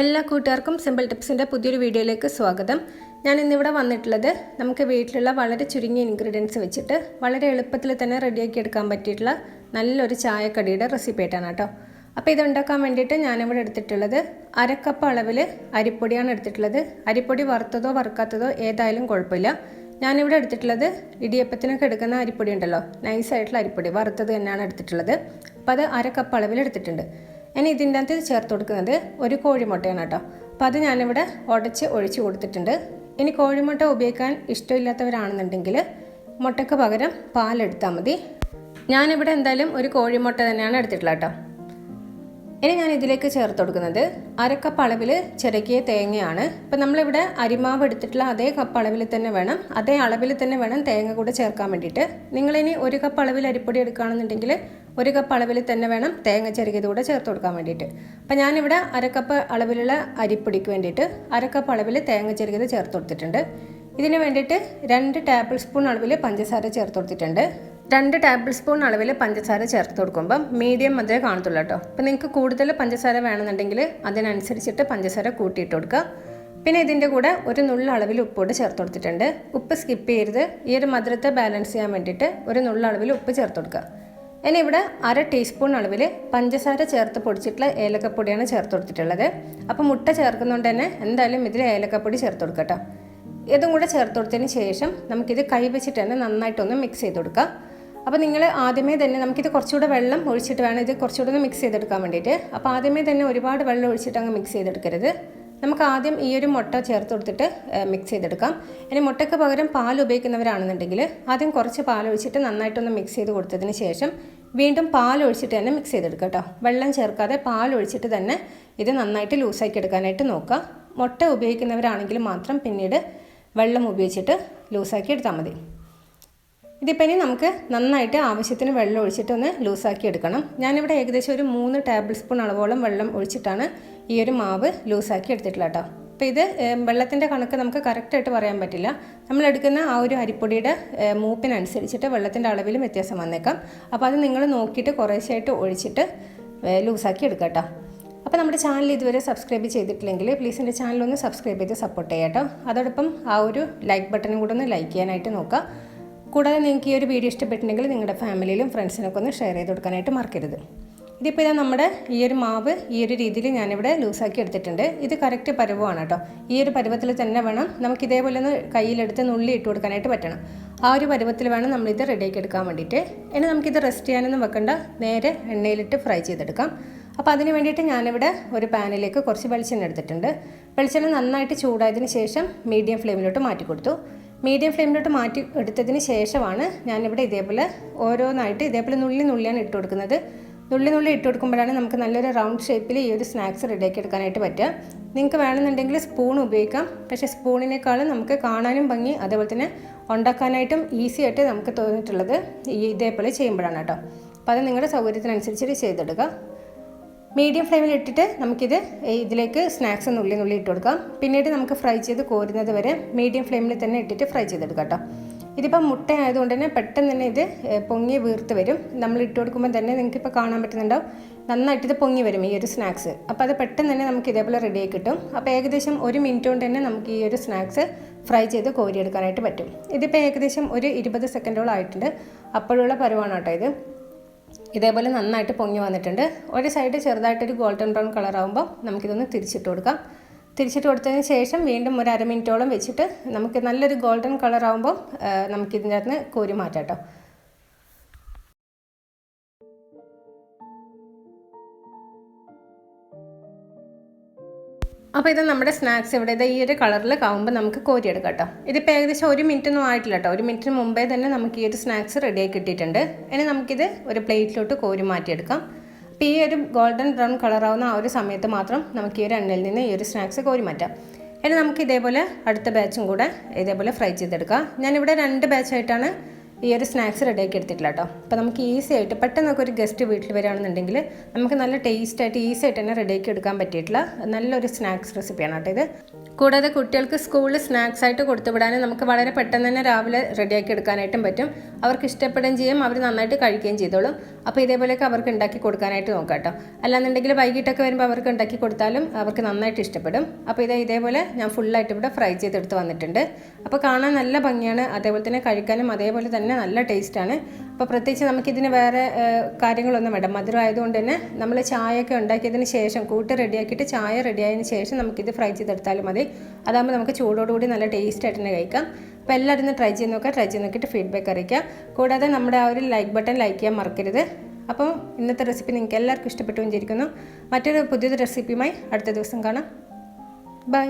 എല്ലാ കൂട്ടുകാർക്കും സിമ്പിൾ ടിപ്സിന്റെ പുതിയൊരു വീഡിയോയിലേക്ക് സ്വാഗതം. ഞാൻ ഇന്നിവിടെ വന്നിട്ടുള്ളത് നമുക്ക് വീട്ടിലുള്ള വളരെ ചുരുങ്ങിയ ഇൻഗ്രീഡിയൻസ് വെച്ചിട്ട് വളരെ എളുപ്പത്തിൽ തന്നെ റെഡിയാക്കി എടുക്കാൻ പറ്റിയിട്ടുള്ള നല്ലൊരു ചായക്കടിയുടെ റെസിപ്പി ആയിട്ടാണ് കേട്ടോ. അപ്പോൾ ഇതുണ്ടാക്കാൻ വേണ്ടിയിട്ട് ഞാനിവിടെ എടുത്തിട്ടുള്ളത് അരക്കപ്പ് അളവിൽ അരിപ്പൊടിയാണ് എടുത്തിട്ടുള്ളത്. അരിപ്പൊടി വറുത്തതോ വറുക്കാത്തതോ ഏതായാലും കുഴപ്പമില്ല. ഞാനിവിടെ എടുത്തിട്ടുള്ളത് ഇടിയപ്പത്തിനൊക്കെ എടുക്കുന്ന അരിപ്പൊടി ഉണ്ടല്ലോ. നൈസായിട്ടുള്ള അരിപ്പൊടി വറുത്തത് തന്നെയാണ് എടുത്തിട്ടുള്ളത്. അപ്പോൾ അത് അരക്കപ്പ് അളവിൽ എടുത്തിട്ടുണ്ട്. ഇനി ഇതിന്റെ അകത്ത് ചേർത്ത് കൊടുക്കുന്നത് ഒരു കോഴിമുട്ടയാണ് കേട്ടോ. അപ്പോൾ അത് ഞാനിവിടെ ഉടച്ച് ഒഴിച്ച് കൊടുത്തിട്ടുണ്ട്. ഇനി കോഴിമുട്ട ഉപയോഗിക്കാൻ ഇഷ്ടമില്ലാത്തവരാണെന്നുണ്ടെങ്കിൽ മുട്ടയ്ക്ക് പകരം പാലെടുത്താൽ മതി. ഞാനിവിടെ എന്തായാലും ഒരു കോഴിമുട്ട തന്നെയാണ് എടുത്തിട്ടുള്ളത് കേട്ടോ. ഇനി ഞാൻ ഇതിലേക്ക് ചേർത്ത് കൊടുക്കുന്നത് അരക്കപ്പ് അളവിൽ ചിരകിയ തേങ്ങയാണ്. ഇപ്പം നമ്മളിവിടെ അരിമാവ് എടുത്തിട്ടുള്ള അതേ കപ്പ് അളവിൽ തന്നെ വേണം. അതേ അളവിൽ തന്നെ വേണം തേങ്ങ കൂടെ ചേർക്കാൻ വേണ്ടിയിട്ട്. നിങ്ങളിനി ഒരു കപ്പ് അളവിൽ അരിപ്പൊടി എടുക്കുകയാണെന്നുണ്ടെങ്കിൽ ഒരു കപ്പ് അളവിൽ തന്നെ വേണം തേങ്ങ ചെറുകിയത് കൂടെ ചേർത്ത് കൊടുക്കാൻ വേണ്ടിയിട്ട്. അപ്പം ഞാനിവിടെ അരക്കപ്പ് അളവിലുള്ള അരിപ്പൊടിക്ക് വേണ്ടിയിട്ട് അരക്കപ്പ് അളവിൽ തേങ്ങ ചെറുകിയത് ചേർത്ത് കൊടുത്തിട്ടുണ്ട്. ഇതിന് വേണ്ടിയിട്ട് രണ്ട് ടേബിൾ സ്പൂൺ അളവിൽ പഞ്ചസാര ചേർത്ത് കൊടുത്തിട്ടുണ്ട്. രണ്ട് ടേബിൾ സ്പൂൺ അളവിൽ പഞ്ചസാര ചേർത്ത് കൊടുക്കുമ്പം മീഡിയം മധുരേ കാണത്തുള്ളൂ കേട്ടോ. അപ്പം നിങ്ങൾക്ക് കൂടുതൽ പഞ്ചസാര വേണമെന്നുണ്ടെങ്കിൽ അതിനനുസരിച്ചിട്ട് പഞ്ചസാര കൂട്ടിയിട്ട് കൊടുക്കുക. പിന്നെ ഇതിന്റെ കൂടെ ഒരു നുള്ള അളവിൽ ഉപ്പോട് ചേർത്ത് കൊടുത്തിട്ടുണ്ട്. ഉപ്പ് സ്കിപ്പ് ചെയ്യരുത്. ഈ ഒരു മധുരത്തെ ബാലൻസ് ചെയ്യാൻ വേണ്ടിയിട്ട് ഒരു നുള്ള അളവിൽ ഉപ്പ് ചേർത്ത് കൊടുക്കുക. ഇനി ഇവിടെ അര ടീസ്പൂൺ അളവിൽ പഞ്ചസാര ചേർത്ത് പൊടിച്ചിട്ടുള്ള ഏലക്കപ്പൊടിയാണ് ചേർത്ത് കൊടുത്തിട്ടുള്ളത്. അപ്പോൾ മുട്ട ചേർക്കുന്നതുകൊണ്ട് തന്നെ എന്തായാലും ഇതിൽ ഏലക്കപ്പൊടി ചേർത്ത് കൊടുക്കുക കേട്ടോ. ഇതും കൂടെ ചേർത്ത് കൊടുത്തതിന് ശേഷം നമുക്കിത് കൈ വെച്ചിട്ട് തന്നെ നന്നായിട്ടൊന്ന് മിക്സ് ചെയ്ത് കൊടുക്കാം അപ്പോൾ നിങ്ങൾ ആദ്യമേ തന്നെ നമുക്കിത് കുറച്ചുകൂടെ വെള്ളം ഒഴിച്ചിട്ട് വേണം ഇത് കുറച്ചുകൂടെ ഒന്ന് മിക്സ് ചെയ്തെടുക്കാൻ വേണ്ടിയിട്ട്. അപ്പോൾ ആദ്യമേ തന്നെ ഒരുപാട് വെള്ളം ഒഴിച്ചിട്ട് അങ്ങ് മിക്സ് ചെയ്തെടുക്കരുത്. നമുക്ക് ആദ്യം ഈ ഒരു മുട്ട ചേർത്ത് കൊടുത്തിട്ട് മിക്സ് ചെയ്തെടുക്കാം. ഇനി മുട്ടയ്ക്ക് പകരം പാൽ ഉപയോഗിക്കുന്നവരാണെന്നുണ്ടെങ്കിൽ ആദ്യം കുറച്ച് പാൽ ഒഴിച്ചിട്ട് നന്നായിട്ടൊന്ന് മിക്സ് ചെയ്ത് കൊടുത്തതിന് ശേഷം വീണ്ടും പാൽ ഒഴിച്ചിട്ട് തന്നെ മിക്സ് ചെയ്തെടുക്കുക കേട്ടോ. വെള്ളം ചേർക്കാതെ പാൽ ഒഴിച്ചിട്ട് തന്നെ ഇത് നന്നായിട്ട് ലൂസാക്കി എടുക്കാനായിട്ട് നോക്കുക. മുട്ട ഉപയോഗിക്കുന്നവരാണെങ്കിൽ മാത്രം പിന്നീട് വെള്ളം ഉപയോഗിച്ചിട്ട് ലൂസാക്കി എടുത്താൽ മതി. ഇതിപ്പോൾ ഇനി നമുക്ക് നന്നായിട്ട് ആവശ്യത്തിന് വെള്ളം ഒഴിച്ചിട്ട് ഒന്ന് ലൂസാക്കി എടുക്കണം. ഞാനിവിടെ ഏകദേശം ഒരു മൂന്ന് ടേബിൾ സ്പൂൺ അളവോളം വെള്ളം ഒഴിച്ചിട്ടാണ് ഈ ഒരു മാവ് ലൂസാക്കി എടുത്തിട്ടുള്ള കേട്ടോ. അപ്പോൾ ഇത് വെള്ളത്തിന്റെ കണക്ക് നമുക്ക് കറക്റ്റായിട്ട് പറയാൻ പറ്റില്ല. നമ്മൾ എടുക്കുന്ന ആ ഒരു അരിപ്പൊടിയുടെ മൂപ്പിനനുസരിച്ചിട്ട് വെള്ളത്തിന്റെ അളവിലും വ്യത്യാസം വന്നേക്കാം. അപ്പോൾ അത് നിങ്ങൾ നോക്കിയിട്ട് കുറേശ്ശായിട്ട് ഒഴിച്ചിട്ട് ലൂസാക്കി എടുക്കാം കേട്ടോ. അപ്പോൾ നമ്മുടെ ചാനൽ ഇതുവരെ സബ്സ്ക്രൈബ് ചെയ്തിട്ടില്ലെങ്കിൽ പ്ലീസ് എന്റെ ചാനൽ ഒന്ന് സബ്സ്ക്രൈബ് ചെയ്ത് സപ്പോർട്ട് ചെയ്യാം കേട്ടോ. അതോടൊപ്പം ആ ഒരു ലൈക്ക് ബട്ടണും കൂടെ ഒന്ന് ലൈക്ക് ചെയ്യാനായിട്ട് നോക്കുക. കൂടാതെ നിങ്ങൾക്ക് ഈ ഒരു വീഡിയോ ഇഷ്ടപ്പെട്ടിട്ടുണ്ടെങ്കിൽ നിങ്ങളുടെ ഫാമിലിയിലും ഫ്രണ്ട്സിനൊക്കെ ഒന്ന് ഷെയർ ചെയ്ത് കൊടുക്കാനായിട്ട് മറക്കരുത്. ഇതിപ്പോൾ ഇതാ നമ്മുടെ ഈ ഒരു മാവ് ഈ ഒരു രീതിയിൽ ഞാനിവിടെ ലൂസാക്കി എടുത്തിട്ടുണ്ട്. ഇത് കറക്റ്റ് പരുവമാണ് കേട്ടോ. ഈ ഒരു പരുവത്തിൽ തന്നെ വേണം നമുക്ക് ഇതേപോലെ ഒന്ന് കയ്യിലെടുത്ത് നുള്ളി ഇട്ട് കൊടുക്കാനായിട്ട് പറ്റണം. ആ ഒരു പരുവത്തിൽ വേണം നമ്മളിത് റെഡിയാക്കി എടുക്കാൻ വേണ്ടിയിട്ട്. ഇനി നമുക്കിത് റെസ്റ്റ് ചെയ്യാനൊന്നും വെക്കണ്ട. നേരെ എണ്ണയിലിട്ട് ഫ്രൈ ചെയ്തെടുക്കാം. അപ്പോൾ അതിന് വേണ്ടിയിട്ട് ഞാനിവിടെ ഒരു പാനിലേക്ക് കുറച്ച് വെളിച്ചെണ്ണ എടുത്തിട്ടുണ്ട്. വെളിച്ചെണ്ണ നന്നായിട്ട് ചൂടായതിന് ശേഷം മീഡിയം ഫ്ലെയിമിലോട്ട് മാറ്റി കൊടുത്തു മീഡിയം ഫ്ലെയിമിലോട്ട് മാറ്റി എടുത്തതിന് ശേഷമാണ് ഞാനിവിടെ ഇതേപോലെ ഓരോന്നായിട്ട് ഇതേപോലെ നുള്ളി നുള്ളിയാണ് ഇട്ട് കൊടുക്കുന്നത്. നുള്ളി നുള്ളി ഇട്ട് കൊടുക്കുമ്പോഴാണ് നമുക്ക് നല്ലൊരു റൗണ്ട് ഷേപ്പിൽ ഈ ഒരു സ്നാക്സ് റെഡിയാക്കി എടുക്കാനായിട്ട് പറ്റുക. നിങ്ങൾക്ക് വേണമെന്നുണ്ടെങ്കിൽ സ്പൂൺ ഉപയോഗിക്കാം. പക്ഷേ സ്പൂണിനേക്കാളും നമുക്ക് കാണാനും ഭംഗി അതേപോലെ തന്നെ ഉണ്ടാക്കാനായിട്ടും ഈസി ആയിട്ട് നമുക്ക് തോന്നിയിട്ടുള്ളത് ഈ ഇതേപോലെ ചെയ്യുമ്പോഴാണ് കേട്ടോ. അപ്പോൾ അത് നിങ്ങളുടെ സൗകര്യത്തിനനുസരിച്ചിട്ട് ചെയ്തെടുക്കുക മീഡിയം ഫ്ലെയിമിൽ ഇട്ടിട്ട് നമുക്കിത് ഇതിലേക്ക് സ്നാക്സ് നുള്ളി നുള്ളി ഇട്ട് കൊടുക്കാം. പിന്നീട് നമുക്ക് ഫ്രൈ ചെയ്ത് കോരുന്നത് വരെ മീഡിയം ഫ്ലെയിമിൽ തന്നെ ഇട്ടിട്ട് ഫ്രൈ ചെയ്തെടുക്കാം കേട്ടോ. ഇതിപ്പോൾ മുട്ട ആയതുകൊണ്ട് തന്നെ പെട്ടെന്ന് തന്നെ ഇത് പൊങ്ങി വീർത്ത് വരും. നമ്മൾ ഇട്ട് കൊടുക്കുമ്പോൾ തന്നെ നിങ്ങൾക്കിപ്പോൾ കാണാൻ പറ്റുന്നുണ്ടാവും. നന്നായിട്ട് ഇത് പൊങ്ങി വരും ഈ ഒരു സ്നാക്സ്. അപ്പോൾ അത് പെട്ടെന്ന് തന്നെ നമുക്ക് ഇതേപോലെ റെഡി ആയി കിട്ടും. അപ്പോൾ ഏകദേശം ഒരു മിനിറ്റ് കൊണ്ട് തന്നെ നമുക്ക് ഈ ഒരു സ്നാക്സ് ഫ്രൈ ചെയ്ത് കോരിയെടുക്കാനായിട്ട് പറ്റും. ഇതിപ്പോൾ ഏകദേശം ഒരു ഇരുപത് സെക്കൻഡോളം ആയിട്ടുണ്ട്. അപ്പോഴുള്ള പരുവാണ് കേട്ടോ ഇത്. ഇതേപോലെ നന്നായിട്ട് പൊങ്ങി വന്നിട്ടുണ്ട്. ഒരു സൈഡ് ചെറുതായിട്ടൊരു ഗോൾഡൻ ബ്രൗൺ കളർ ആകുമ്പോൾ നമുക്കിതൊന്ന് തിരിച്ചിട്ട് കൊടുക്കാം. തിരിച്ചിട്ട് കൊടുത്തതിന് ശേഷം വീണ്ടും ഒരു അര മിനിറ്റോളം വെച്ചിട്ട് നമുക്ക് നല്ലൊരു ഗോൾഡൻ കളർ ആകുമ്പോൾ നമുക്കിതിന്റെ അകത്ത് കോരി മാറ്റാം കേട്ടോ അപ്പോൾ ഇത് നമ്മുടെ സ്നാക്സ് ഇവിടെ ഇത് ഈ ഒരു കളറിൽ കാവുമ്പോൾ നമുക്ക് കോരിയെടുക്കാം കേട്ടോ ഇതിപ്പോൾ ഏകദേശം ഒരു മിനിറ്റ് ഒന്നും ആയിട്ടില്ല കേട്ടോ ഒരു മിനിറ്റിന് മുമ്പേ തന്നെ നമുക്ക് ഈ ഒരു സ്നാക്സ് റെഡിയായി കിട്ടിയിട്ടുണ്ട്. ഇനി നമുക്കിത് ഒരു പ്ലേറ്റിലോട്ട് കോരി മാറ്റിയെടുക്കാം. അപ്പോൾ ഈ ഒരു ഗോൾഡൻ ബ്രൗൺ കളറാവുന്ന ആ ഒരു സമയത്ത് മാത്രം നമുക്ക് ഈ ഒരു എണ്ണയിൽ നിന്ന് ഈ ഒരു സ്നാക്സ് കോരി മാറ്റാം. ഇനി നമുക്ക് ഇതേപോലെ അടുത്ത ബാച്ചും കൂടെ ഇതേപോലെ ഫ്രൈ ചെയ്തെടുക്കാം. ഞാനിവിടെ രണ്ട് ബാച്ചായിട്ടാണ് ഈ ഒരു സ്നാക്സ് റെഡിയാക്കി എടുത്തിട്ടില്ല കേട്ടോ അപ്പോൾ നമുക്ക് ഈസി ആയിട്ട് പെട്ടെന്നൊക്കെ ഒരു ഗസ്റ്റ് വീട്ടിൽ വരികയാണെന്നുണ്ടെങ്കിൽ നമുക്ക് നല്ല ടേസ്റ്റ് ആയിട്ട് ഈസി ആയിട്ട് തന്നെ റെഡിയാക്കി എടുക്കാൻ പറ്റിയിട്ടുള്ള നല്ലൊരു സ്നാക്സ് റെസിപ്പിയാണ് കേട്ടോ ഇത്. കൂടാതെ കുട്ടികൾക്ക് സ്കൂളിൽ സ്നാക്സ് ആയിട്ട് കൊടുത്തുവിടാനും നമുക്ക് വളരെ പെട്ടെന്ന് തന്നെ രാവിലെ റെഡിയാക്കി എടുക്കാനായിട്ടും പറ്റും. അവർക്ക് ഇഷ്ടപ്പെടുകയും ചെയ്യും അവർ നന്നായിട്ട് കഴിക്കുകയും ചെയ്തോളും. അപ്പോൾ ഇതേപോലെയൊക്കെ അവർക്ക് ഉണ്ടാക്കി കൊടുക്കാനായിട്ട് നോക്കാം കേട്ടോ. അല്ലാന്നുണ്ടെങ്കിൽ വൈകിട്ടൊക്കെ വരുമ്പോൾ അവർക്ക് ഉണ്ടാക്കി കൊടുത്താലും അവർക്ക് നന്നായിട്ട് ഇഷ്ടപ്പെടും. അപ്പോൾ ഇത് ഇതേപോലെ ഞാൻ ഫുള്ളായിട്ട് ഇവിടെ ഫ്രൈ ചെയ്തെടുത്ത് വന്നിട്ടുണ്ട്. അപ്പോൾ കാണാൻ നല്ല ഭംഗിയാണ്. അതേപോലെ തന്നെ കഴിക്കാനും അതേപോലെ തന്നെ നല്ല ടേസ്റ്റാണ് അപ്പോൾ പ്രത്യേകിച്ച് നമുക്കിതിന് വേറെ കാര്യങ്ങളൊന്നും വേണ്ട. മധുരം ആയതുകൊണ്ട് തന്നെ നമ്മൾ ചായയൊക്കെ ഉണ്ടാക്കിയതിന് ശേഷം കൂട്ട് റെഡിയാക്കിയിട്ട് ചായ റെഡിയായതിന് ശേഷം നമുക്കിത് ഫ്രൈ ചെയ്തെടുത്താലും മതി. അതാകുമ്പോൾ നമുക്ക് ചൂടോടുകൂടി നല്ല ടേസ്റ്റ് ആയിട്ട് തന്നെ കഴിക്കാം. അപ്പോൾ എല്ലാവരും ഒന്ന് ട്രൈ ചെയ്ത് നോക്കുക ട്രൈ ചെയ്ത് നോക്കിയിട്ട് ഫീഡ്ബാക്ക് അറിയിക്കുക. കൂടാതെ നമ്മുടെ ആ ഒരു ലൈക്ക് ബട്ടൺ ലൈക്ക് ചെയ്യാൻ മറക്കരുത്. അപ്പോൾ ഇന്നത്തെ റെസിപ്പി നിങ്ങൾക്ക് എല്ലാവർക്കും ഇഷ്ടപ്പെട്ടു വിചാരിക്കുന്നു. മറ്റൊരു പുതിയൊരു റെസിപ്പിയുമായി അടുത്ത ദിവസം കാണാം. ബൈ